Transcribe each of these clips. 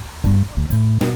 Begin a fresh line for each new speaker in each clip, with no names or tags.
Thank you.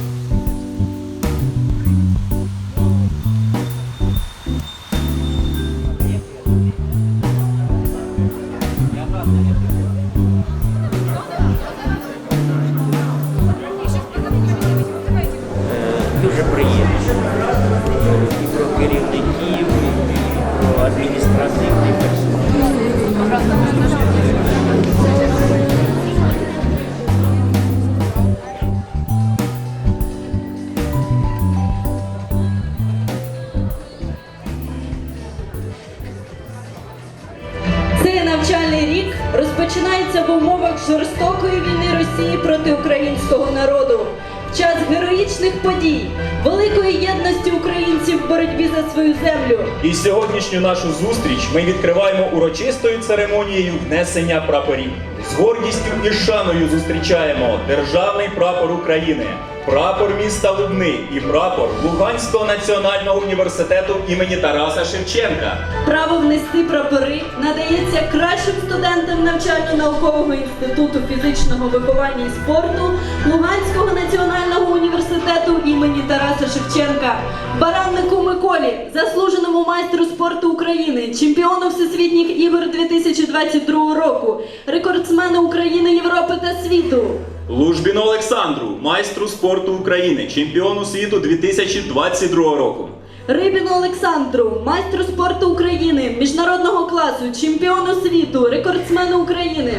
Героїчних подій, великої єдності українців в боротьбі за свою землю.
І сьогоднішню нашу зустріч ми відкриваємо урочистою церемонією внесення прапорів. З гордістю і шаною зустрічаємо державний прапор України, прапор міста Лубни і прапор Луганського національного університету імені Тараса Шевченка.
Право внести прапори надається кращим студентам навчально-наукового інституту фізичного виховання і спорту Луганського національного університету імені Тараса Шевченка, Бараннику Миколі, заслуженому майстру спорту України, чемпіону всесвітніх ігор 2022 року, рекордсмену України, Європи та світу.
Лужбіну Олександру, майстру спорту України, чемпіону світу 2022 року.
Рибіну Олександру, майстру спорту України, міжнародного класу, чемпіону світу, рекордсмену України.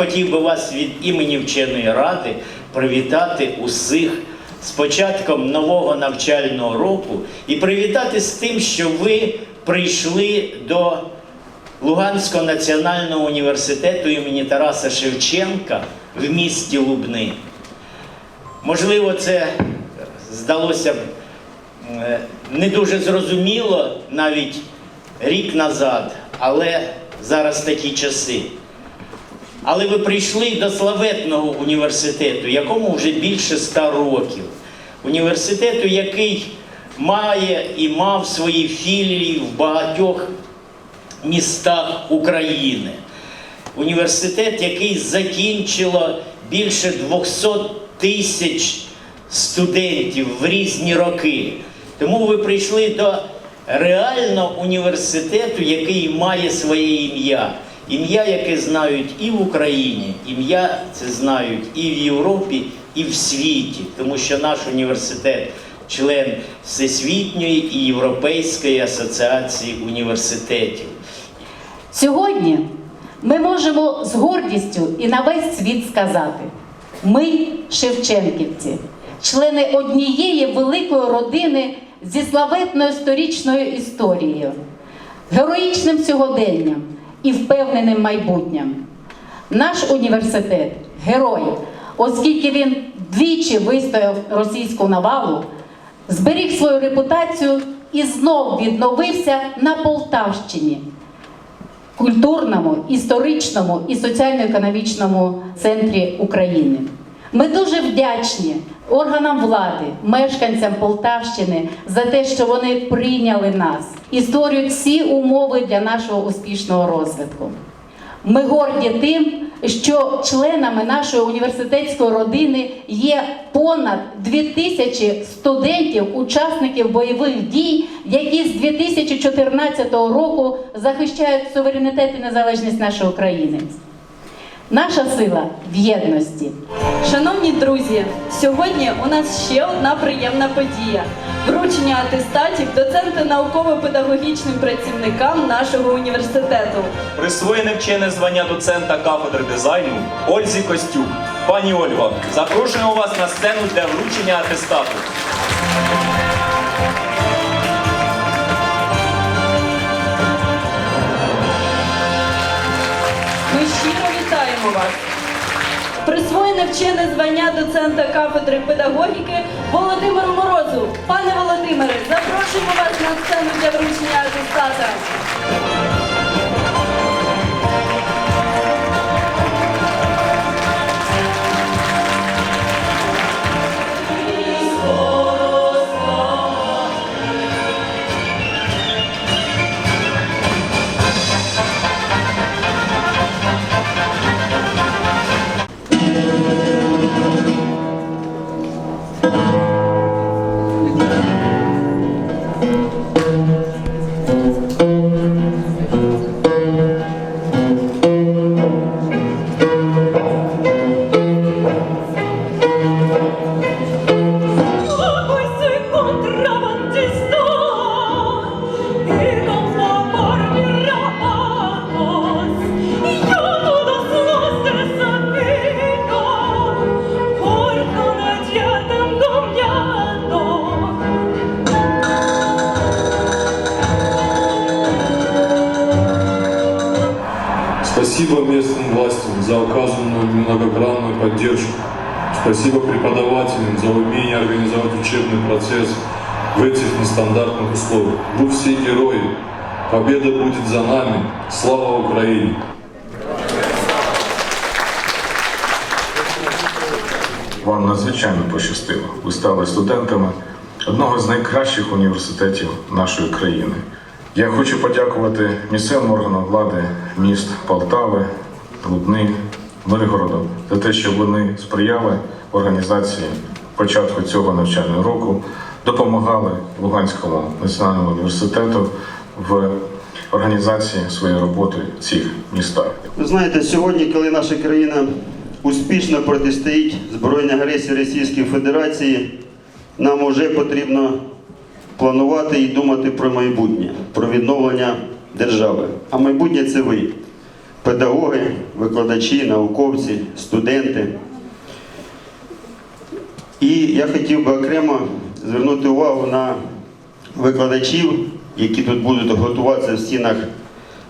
Хотів би вас від імені вченої ради привітати усіх з початком нового навчального року і привітати з тим, що ви прийшли до Луганського національного університету імені Тараса Шевченка в місті Лубни. Можливо, це здалося б е, не дуже зрозуміло навіть рік назад, але зараз такі часи. Але ви прийшли до славетного університету, якому вже більше ста років. Університету, який має і мав свої філії в багатьох містах України. Університет, який закінчило більше 200 тисяч студентів в різні роки. Тому ви прийшли до реального університету, який має своє ім'я. Ім'я, яке знають і в Україні, ім'я це знають і в Європі, і в світі, тому що наш університет член Всесвітньої і Європейської асоціації університетів.
Сьогодні ми можемо з гордістю і на весь світ сказати: ми Шевченківці, члени однієї великої родини зі славетною сторічною історією, героїчним сьогоденням і впевненим майбутнім. Наш університет герой, оскільки він двічі вистояв російську навалу, зберіг свою репутацію і знов відновився на Полтавщині культурному, історичному і соціально-економічному центрі України. Ми дуже вдячні органам влади, мешканцям Полтавщини за те, що вони прийняли нас і створюють всі умови для нашого успішного розвитку. Ми горді тим, що членами нашої університетської родини є понад 2000 студентів, учасників бойових дій, які з 2014 року захищають суверенітет і незалежність нашої України. Наша сила в єдності.
Шановні друзі, сьогодні у нас ще одна приємна подія вручення атестатів доцента науково-педагогічним працівникам нашого університету.
Присвоєне вчене звання доцента кафедри дизайну Ользі Костюк. Пані Ольго, запрошуємо вас на сцену для вручення атестату.
Вас. присвоєне вчене звання доцента кафедри педагогіки Володимиру Морозу. Пане Володимире, запрошуємо вас на сцену для вручення атестата.
процесс в этих нестандартных условиях. Вы все герои. Победа будет за нами. Слава Украине!
Вам надзвичайно пощастило. Ви стали студентами одного з найкращих університетів нашої країни. Я хочу подякувати місцевим органам влади міст Полтави, Лубни, Миргороду за те, що вони сприяли організації початку цього навчального року, допомагали Луганському національному університету в організації своєї роботи в цих містах.
Ви знаєте, сьогодні, коли наша країна успішно протистоїть збройній агресії Російської Федерації, нам вже потрібно планувати і думати про майбутнє, про відновлення держави. А майбутнє це ви, педагоги, викладачі, науковці, студенти. І я хотів би окремо звернути увагу на викладачів, які тут будуть готуватися в стінах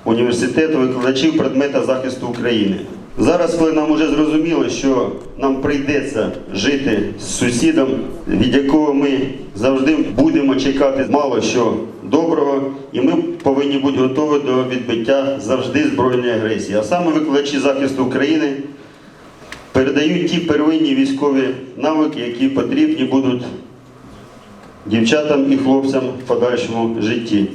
університету, викладачів предмета захисту України. Зараз, коли нам вже зрозуміло, що нам прийдеться жити з сусідом, від якого ми завжди будемо чекати мало що доброго, і ми повинні бути готові до відбиття завжди збройної агресії. А саме викладачі захисту України передають ті первинні військові навики, які потрібні будуть дівчатам і хлопцям в подальшому житті.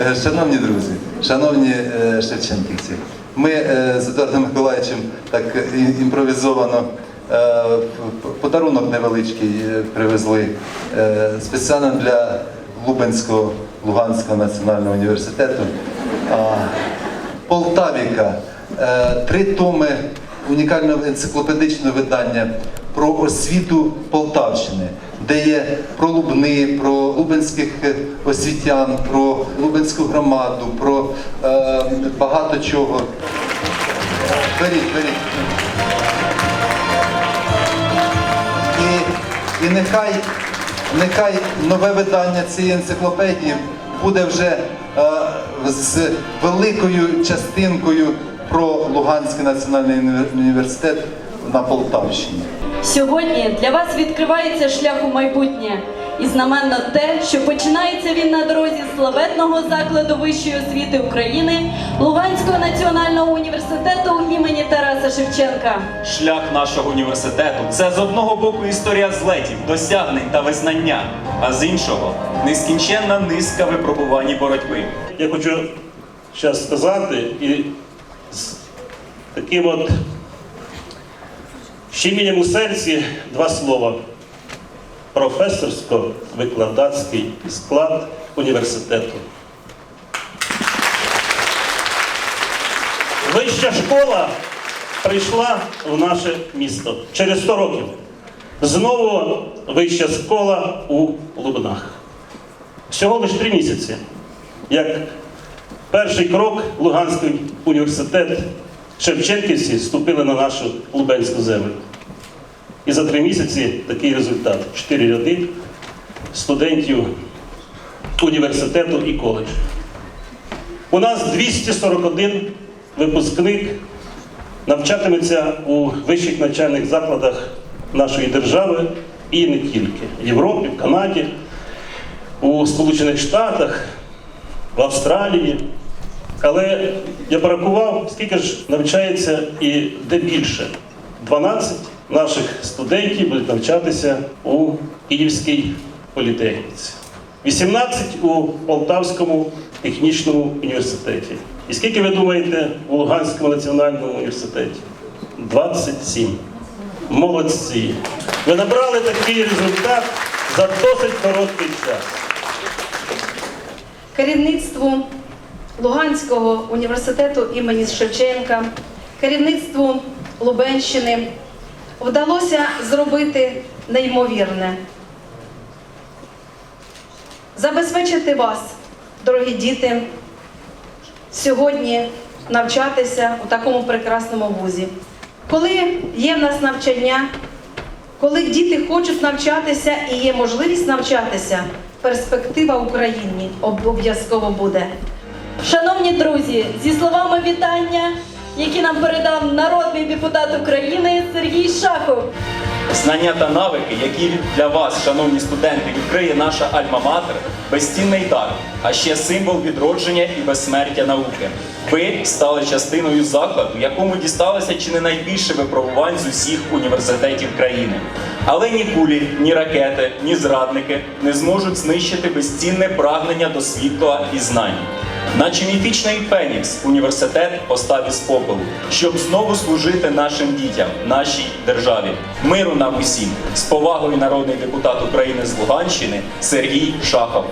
Е, Шановні друзі, шановні е, шевченківці, ми е, з Едуардом Миколаївичем так імпровізовано подарунок невеличкий привезли спеціально для Лубенського Луганського національного університету. Полтавіка, три томи унікального енциклопедичного видання про освіту Полтавщини, де є про Лубни, про лубенських е, освітян, про Лубенську громаду, про е, багато чого. Беріть, беріть. І, і нехай, нехай нове видання цієї енциклопедії буде вже е, з великою частинкою про Луганський національний університет на Полтавщині.
Сьогодні для вас відкривається шлях у майбутнє. І знаменно те, що починається він на дорозі славетного закладу вищої освіти України Луганського національного університету імені Тараса Шевченка.
Шлях нашого університету це з одного боку історія злетів, досягнень та визнання, а з іншого нескінченна низка випробувань і боротьби.
Я хочу зараз сказати і з таким от щемінням у серці два слова. Професорсько-викладацький склад університету. Вища школа прийшла в наше місто через 100 років. Знову вища школа у Лубнах. Всього лише три місяці. Як перший крок Луганський університет Шевченківці вступили на нашу Лубенську землю. І за три місяці такий результат: чотири ряди студентів університету і коледжу. У нас 241 випускник навчатиметься у вищих навчальних закладах нашої держави і не тільки в Європі, в Канаді, у Сполучених Штатах, в Австралії. Але я порахував, скільки ж навчається і де більше. 12 наших студентів будуть навчатися у Київській політехніці, 18 у Полтавському технічному університеті. І скільки ви думаєте у Луганському національному університеті? 27. Молодці. Ви набрали такий результат за досить короткий час.
керівництву Луганського університету імені Шевченка, керівництву Лубенщини вдалося зробити неймовірне. Забезпечити вас, дорогі діти, сьогодні навчатися у такому прекрасному вузі. Коли є в нас навчання, коли діти хочуть навчатися і є можливість навчатися, перспектива Україні обов'язково буде.
Шановні друзі, зі словами вітання, які нам передав народний депутат України Сергій Шахов.
Знання та навики, які для вас, шановні студенти, відкриє наша Альма-Матер, безцінний дар, а ще символ відродження і безсмертя науки. Ви стали частиною закладу, якому дісталося чи не найбільше випробувань з усіх університетів країни. Але ні кулі, ні ракети, ні зрадники не зможуть знищити безцінне прагнення до світла і знань. Наче міфічний Фенікс, університет постав із попелу, щоб знову служити нашим дітям, нашій державі. Миру нам усім з повагою народний депутат України з Луганщини Сергій Шахов.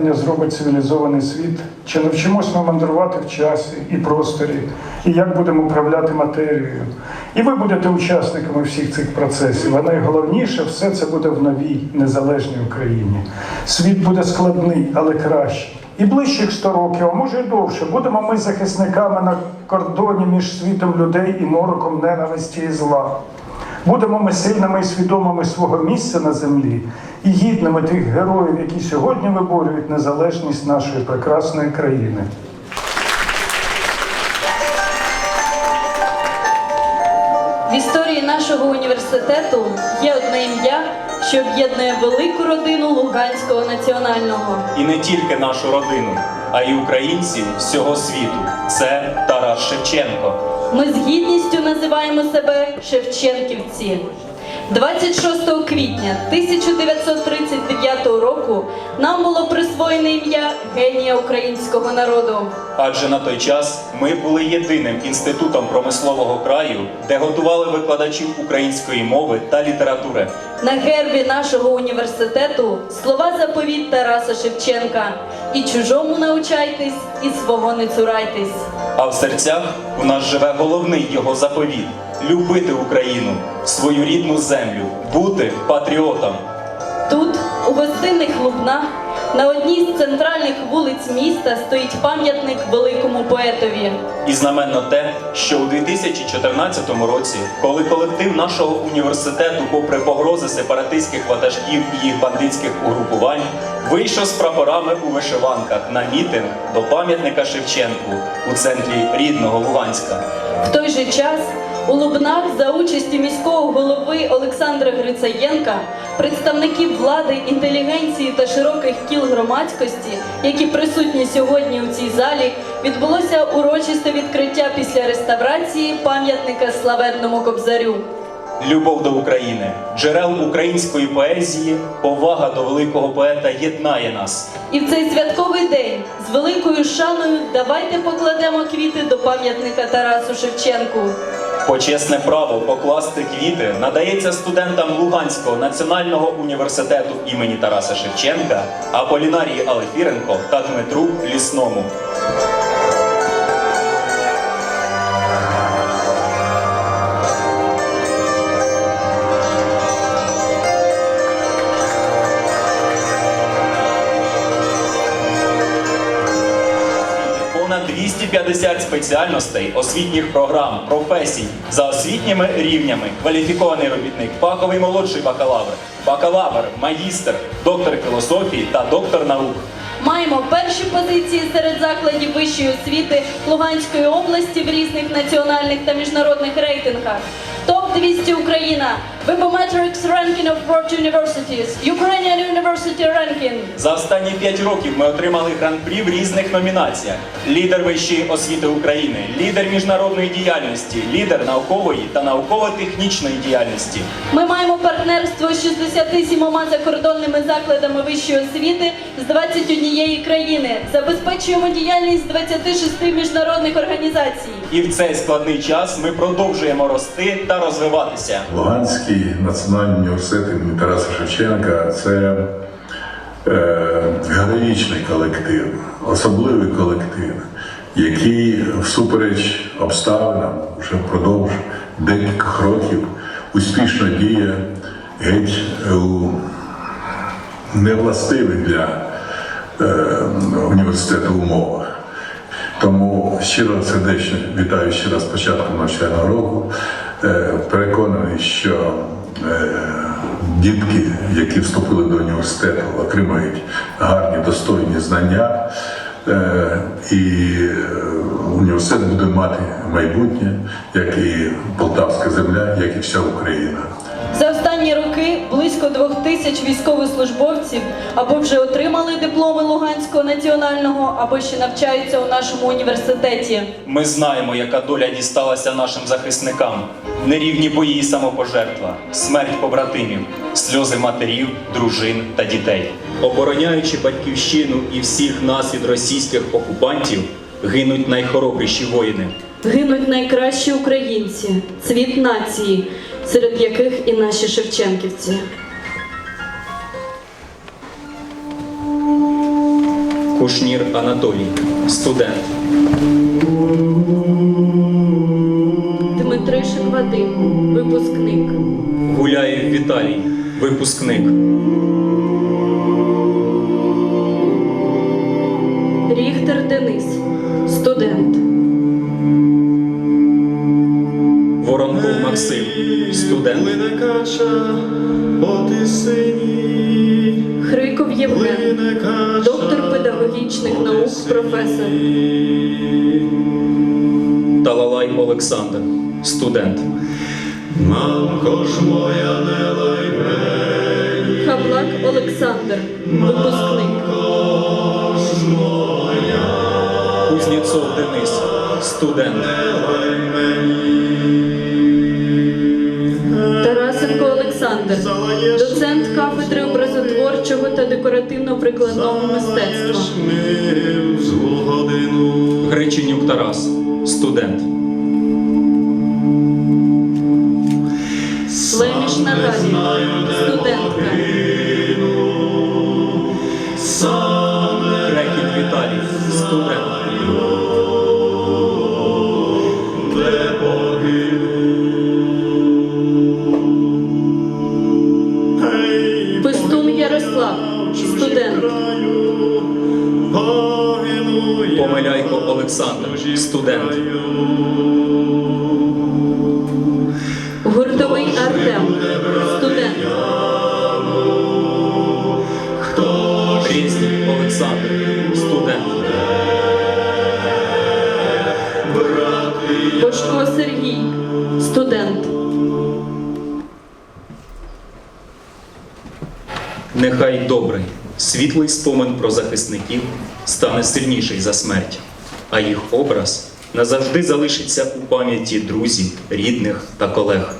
Нові зробить цивілізований світ, чи навчимось ми мандрувати в часі і просторі, і як будемо управляти матерією. І ви будете учасниками всіх цих процесів. А найголовніше, все це буде в новій незалежній Україні. Світ буде складний, але кращий. І ближчих 100 років, а може й довше, будемо ми захисниками на кордоні між світом людей і мороком ненависті і зла. Будемо ми сильними і свідомими свого місця на землі і гідними тих героїв, які сьогодні виборюють незалежність нашої прекрасної країни.
В історії нашого університету є одне ім'я, що об'єднує велику родину Луганського національного.
І не тільки нашу родину, а й українців всього світу. Це Тарас Шевченко.
Ми з гідністю називаємо себе Шевченківці. 26 квітня 1939 року нам було присвоєне ім'я генія українського народу.
Адже на той час ми були єдиним інститутом промислового краю, де готували викладачів української мови та літератури.
На гербі нашого університету слова заповіт Тараса Шевченка. І чужому научайтесь, і свого не цурайтесь.
А в серцях у нас живе головний його заповіт любити Україну, свою рідну землю, бути патріотом.
Тут, гостинних Лубнах, на одній з центральних вулиць міста стоїть пам'ятник великому поетові.
І знаменно те, що у 2014 році, коли колектив нашого університету, попри погрози сепаратистських ватажків і їх бандитських угрупувань, вийшов з прапорами у вишиванках на мітинг до пам'ятника Шевченку у центрі рідного Луганська.
В той же час у Лубнах за участі міського голови Олександра Грицаєнка, представників влади, інтелігенції та широких кіл громадськості, які присутні сьогодні у цій залі, відбулося урочисте відкриття після реставрації пам'ятника славетному кобзарю.
Любов до України, джерел української поезії, повага до великого поета єднає нас.
І в цей святковий день з великою шаною давайте покладемо квіти до пам'ятника Тарасу Шевченку.
Почесне право покласти квіти надається студентам Луганського національного університету імені Тараса Шевченка Аполінарії Алефіренко та Дмитру Лісному. 250 спеціальностей, освітніх програм, професій за освітніми рівнями, кваліфікований робітник, фаховий молодший бакалавр, бакалавр, магістр, доктор філософії та доктор наук.
Маємо перші позиції серед закладів вищої освіти Луганської області в різних національних та міжнародних рейтингах. Топ 200 Україна. Webometrics Ranking of World Universities. Ukrainian University Ranking.
За останні 5 років ми отримали гран-прі в різних номінаціях: лідер вищої освіти України, лідер міжнародної діяльності, лідер наукової та науково-технічної діяльності.
Ми маємо партнерство з 67 закордонними закладами вищої освіти з 21 країни. Забезпечуємо діяльність 26 міжнародних організацій.
І в цей складний час ми продовжуємо рости та розвиватися.
Луганський національний університет імені Тараса Шевченка це е, героїчний колектив, особливий колектив, який всупереч обставинам вже впродовж декількох років успішно діє геть у невластивих для е, університету умовах. Тому щиро сердечно вітаю ще раз з початком навчального року. Е, Переконаний, що е, дітки, які вступили до університету, отримають гарні достойні знання. Е, І університет буде мати майбутнє, як і Полтавська земля, як і вся Україна.
За останні роки близько двох тисяч військовослужбовців або вже отримали дипломи Луганського національного, або ще навчаються у нашому університеті.
Ми знаємо, яка доля дісталася нашим захисникам. Нерівні бої і самопожертва, смерть побратимів, сльози матерів, дружин та дітей. Обороняючи батьківщину і всіх нас від російських окупантів, гинуть найхоробріші воїни.
Гинуть найкращі українці, цвіт нації, серед яких і наші шевченківці.
Кушнір Анатолій, студент.
Дмитришин Вадим, випускник.
Гуляєв Віталій, випускник.
Ріхтер Денис, студент.
Максим, студент.
Хриков Євген, доктор педагогічних наук, професор.
Талалай Олександр, студент.
Хаблак Олександр, випускник.
Кузнєцов Денис, студент.
Доцент кафедри образотворчого та декоративно-прикладного мистецтва.
Греченюк Тарас, студент.
Леміш Наталія,
спомин про захисників стане сильніший за смерть, а їх образ назавжди залишиться у пам'яті друзів, рідних та колег.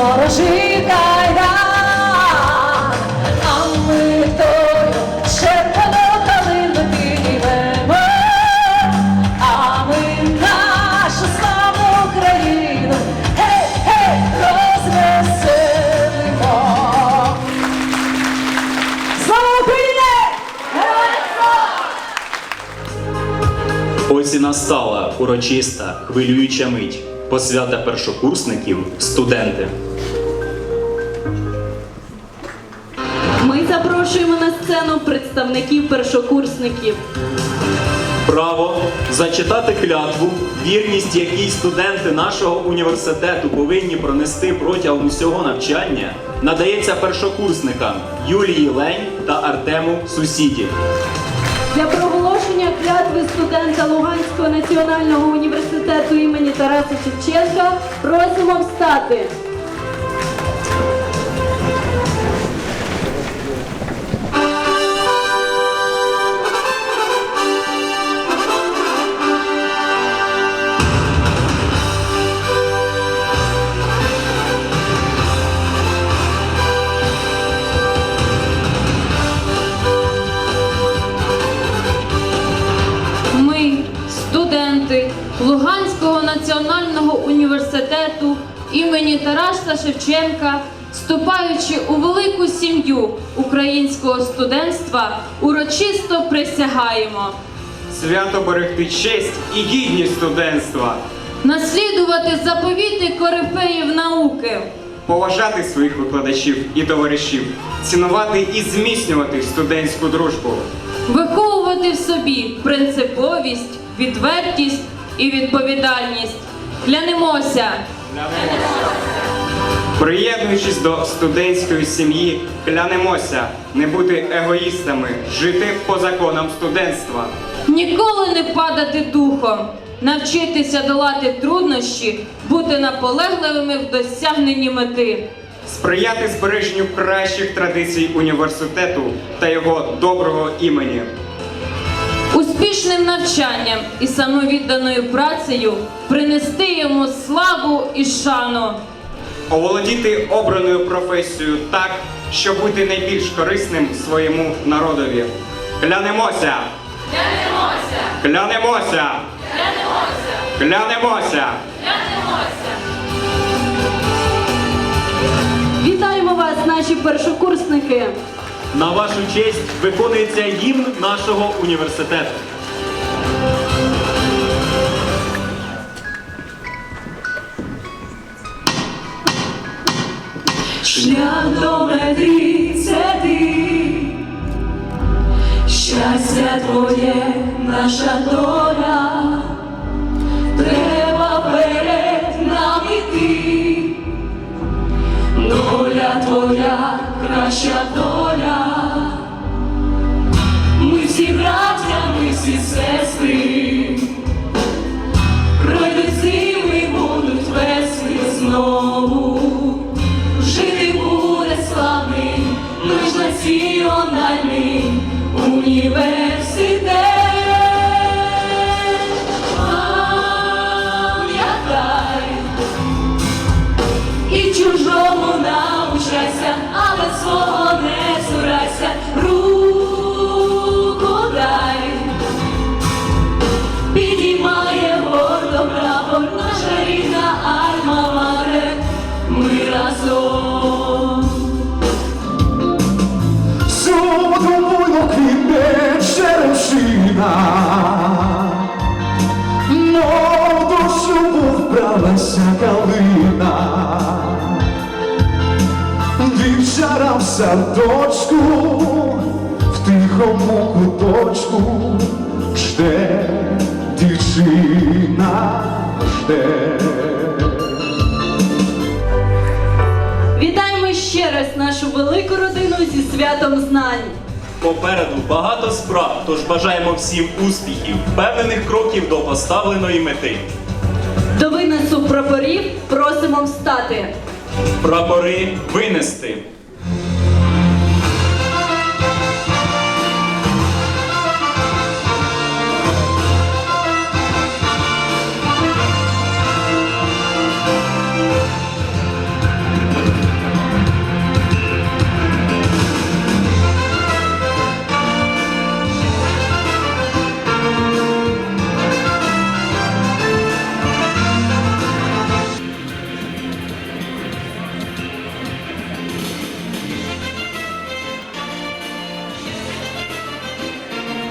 З ворожих кайдан. А ми тою червону калину підіймемо, а ми нашу славну Україну, гей, гей, розвеселимо.
Ось і настала урочиста, хвилююча мить. Посвята першокурсників, студенти.
Представників першокурсників.
Право зачитати клятву, вірність якій студенти нашого університету повинні пронести протягом усього навчання, надається першокурсникам Юлії Лень та Артему Сусіді.
Для проголошення клятви студента Луганського національного університету імені Тараса Шевченка просимо встати.
Імені Тараса Шевченка, вступаючи у велику сім'ю українського студентства, урочисто присягаємо
Свято берегти честь і гідність студентства,
наслідувати заповіти корифеїв науки,
поважати своїх викладачів і товаришів, цінувати і зміцнювати студентську дружбу.
виховувати в собі принциповість, відвертість і відповідальність. Клянемося!
Приєднуючись до студентської сім'ї, клянемося не бути егоїстами, жити по законам студентства.
Ніколи не падати духом, навчитися долати труднощі, бути наполегливими в досягненні мети.
Сприяти збереженню кращих традицій університету та його доброго імені.
Успішним навчанням і самовідданою працею принести йому славу і шану.
Оволодіти обраною професією так, щоб бути найбільш корисним своєму народові. Клянемося!
Клянемося!
Клянемося!
Клянемося!
Клянемося!
Клянемося!
Вітаємо вас, наші першокурсники!
На вашу честь виконується гімн нашого університету.
Шлях до мети це ти, щастя твоє, наша доля, треба перед нами йти, доля твоя, краща доля, ми всі браття, ми всі сестри, пройдуть зими, будуть весни знову. Жити буде славний, наш національний університет. Пам'ятай і чужому научайся, свого не цурайся, руку дай. Підіймає гордо прапор, наша рідна альма-матер, ми разом.
Всюду буйно квітне черешина, садочку, в тихому куточку жде дівчина. жде.
Вітаємо ще раз нашу велику родину зі святом знань.
Попереду багато справ, тож бажаємо всім успіхів, впевнених кроків до поставленої мети.
До винесу прапорів просимо встати.
Прапори винести.